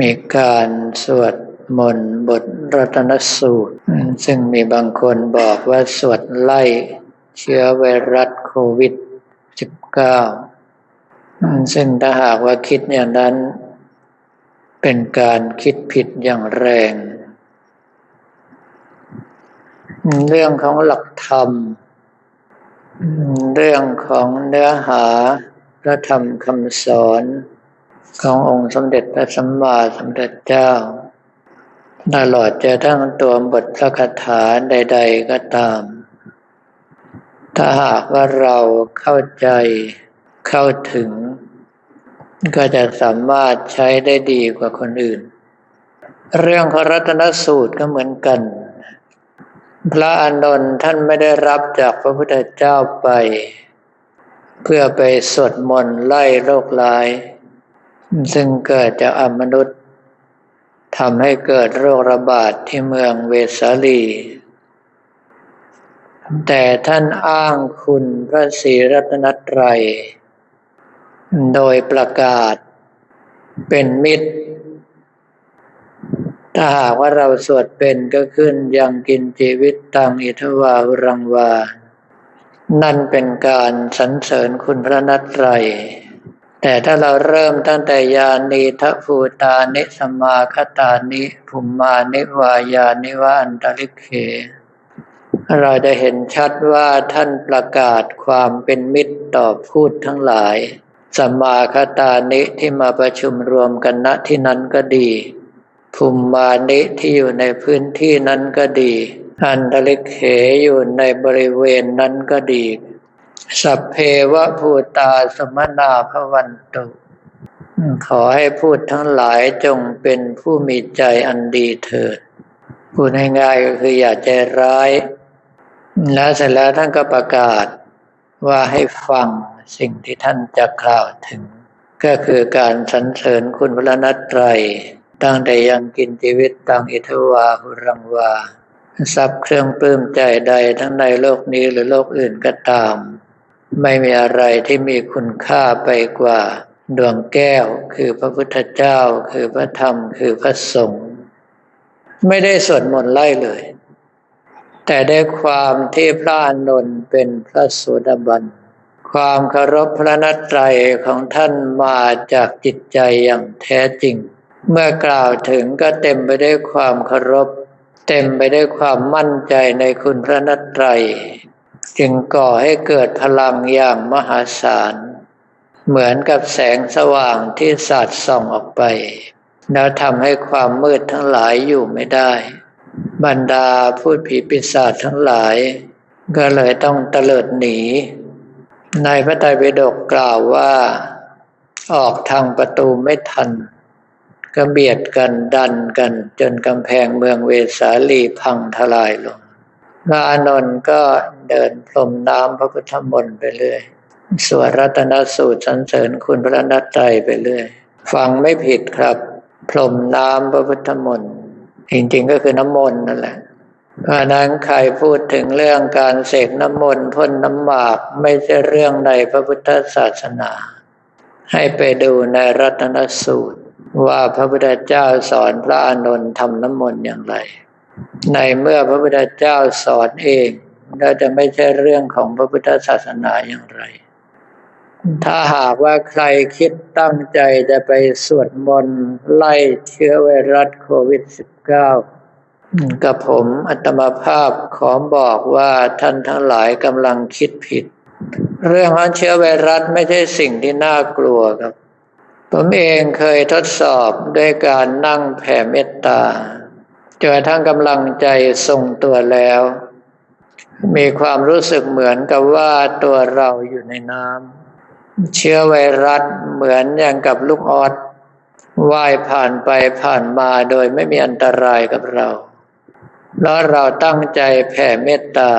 มีการสวดมนต์บทรัตนสูตร ซึ่งมีบางคนบอกว่าสวดไล่เชื้อไวรัสโควิด -19 ซึ่งถ้าหากว่าคิดอย่างนั้น เป็นการคิดผิดอย่างแรง เรื่องของหลักธรรม เรื่องของเนื้อหาพระธรรมคำสอน ขององค์สมเด็จพระสัมมาสัมพุทธเจ้าตลอดจะทั้งตัวบทพระคาถาใด ๆ ก็ตาม ถ้าหากว่าเราเข้าใจเข้าถึง ก็จะสามารถใช้ได้ดีกว่าคนอื่น เรื่องของรัตนสูตรก็เหมือนกัน พระอานนท์ท่านไม่ได้รับจากพระพุทธเจ้าไป เพื่อไปสวดมนต์ไล่โรคร้าย ซึ่งเกิดจากอมนุษย์ทำให้เกิดโรคระบาดที่เมืองเวสาลี แต่ท่านอ้างคุณพระศรีรัตนตรัย โดยประกาศเป็นมิตร ถ้าหากว่าเราสวดเป็นก็ขึ้นยังกินชีวิตตังอิทวารังวา นั่นเป็นการสรรเสริญคุณพระนัตไตร แต่ถ้าเราเริ่มตั้งแต่ยานีทัภูตานิสมาคตานิภุมมานิวายานิวาอันตริเค เราจะเห็นชัดว่าท่านประกาศความเป็นมิตรต่อพูดทั้งหลาย สมาคตานิที่มาประชุมรวมกันณที่นั้นก็ดีภุมมานิที่อยู่ในพื้นที่นั้นก็ดี อันตริเคอยู่ในบริเวณนั้นก็ดี สัพเพวะภูตาสมนาพวันตุขอให้พูดทั้งหลายจงเป็นผู้มีใจอันดีเถิดพูดง่ายๆก็คืออย่าใจร้าย แล้วเสร็จแล้วท่านก็ประกาศว่าให้ฟังสิ่งที่ท่านจะกล่าวถึง ก็คือการสรรเสริญคุณพระนัตไตรตั้งแต่ยังกินชีวิตตังอิทวาหุรังวาทรัพย์เครื่องปลื้มใจใดทั้งในโลกนี้หรือโลกอื่นก็ตาม ไม่มีอะไรที่มีคุณค่าไปกว่า ดวงแก้วคือพระพุทธเจ้า คือพระธรรม คือพระสงฆ์ไม่ได้สวดมนต์ไล่เลย แต่ได้ความที่พระอานนท์เป็นพระโสดาบัน ความเคารพพระนัตไตรของท่านมาจากจิตใจอย่างแท้จริง เมื่อกล่าวถึงก็เต็มไปด้วยความเคารพ เต็มไปด้วยความมั่นใจในคุณพระนัตไตร จึงก่อให้เกิดพลังอย่างมหาศาล เหมือนกับแสงสว่างที่สาดส่องออกไป แล้วทำให้ความมืดทั้งหลายอยู่ไม่ได้ บรรดาพูดผีปีศาจทั้งหลาย ก็เลยต้องเตลิดหนี ในพระไตรปิฎกกล่าวว่า ออกทางประตูไม่ทันก็เบียดกันดันกันจนกำแพงเมืองเวสาลีพังทลายลง พระอานนท์ก็เดินพรมน้ำพระพุทธมนต์ไปเรื่อยสวดรัตนสูตรสรรเสริญคุณพระนัตไตรไปเรื่อย ฟังไม่ผิดครับ พรมน้ำพระพุทธมนต์จริงๆก็คือน้ำมนต์นั่นแหละเพราะนั้นใครพูดถึงเรื่องการเสกน้ำมนต์พ่นน้ำหมากไม่ใช่เรื่องในพระพุทธศาสนา ให้ไปดูในรัตนสูตร ว่าพระพุทธเจ้าสอนพระอานนท์ทำน้ำมนต์อย่างไร ในเมื่อพระพุทธเจ้าสอนเองเราจะไม่ใช่เรื่องของพระพุทธศาสนาอย่างไร ถ้าหากว่าใครคิดตั้งใจจะไปสวดมนต์ไล่เชื้อไวรัสโควิด -19 กับผมอัตมาภาพขอบอกว่าท่านทั้งหลายกำลังคิดผิด เรื่องของเชื้อไวรัสไม่ใช่สิ่งที่น่ากลัวครับ ผมเองเคยทดสอบด้วยการนั่งแผ่เมตตา จนทั้งกำลังใจทรงตัวแล้ว มีความรู้สึกเหมือนกับว่าตัวเราอยู่ในน้ำเชื้อไวรัสเหมือนอย่างกับลูกออดว่ายผ่านไปผ่านมาโดยไม่มีอันตรายกับเรา แล้วเราตั้งใจแผ่เมตตา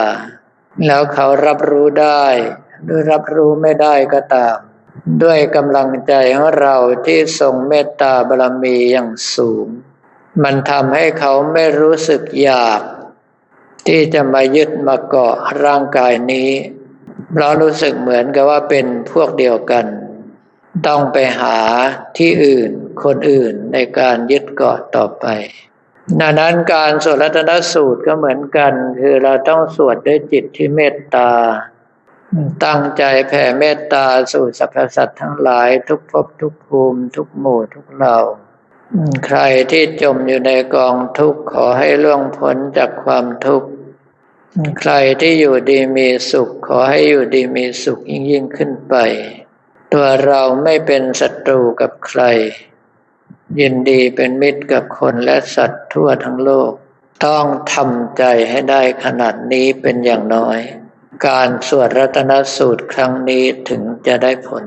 แล้วเขารับรู้ได้หรือรับรู้ไม่ได้ก็ตาม ด้วยกำลังใจของเราที่ทรงเมตตาบารมีอย่างสูง มันทำให้เขาไม่รู้สึกอยาก ที่จะมายึดมาเกาะร่างกายนี้เรารู้สึกเหมือนกับว่าเป็นพวกเดียวกัน ต้องไปหาที่อื่นคนอื่นในการยึดเกาะต่อไปดังนั้นการสวดรัตนสูตรก็เหมือนกัน คือเราต้องสวดด้วยจิตที่เมตตา ตั้งใจแผ่เมตตาสู่สรรพสัตว์ทั้งหลายทุกภพทุกภูมิ ทุกหมู่ทุกเหล่า ใครที่จมอยู่ในกองทุกข์ขอให้ล่วงพ้นจากความทุกข์ ใครที่อยู่ดีมีสุข ขอให้อยู่ดีมีสุขยิ่งยิ่งขึ้นไป ตัวเราไม่เป็นศัตรูกับใคร ยินดีเป็นมิตรกับคนและสัตว์ทั่วทั้งโลก ต้องทำใจให้ได้ขนาดนี้เป็นอย่างน้อย การสวดรัตนสูตรครั้งนี้ถึงจะได้ผล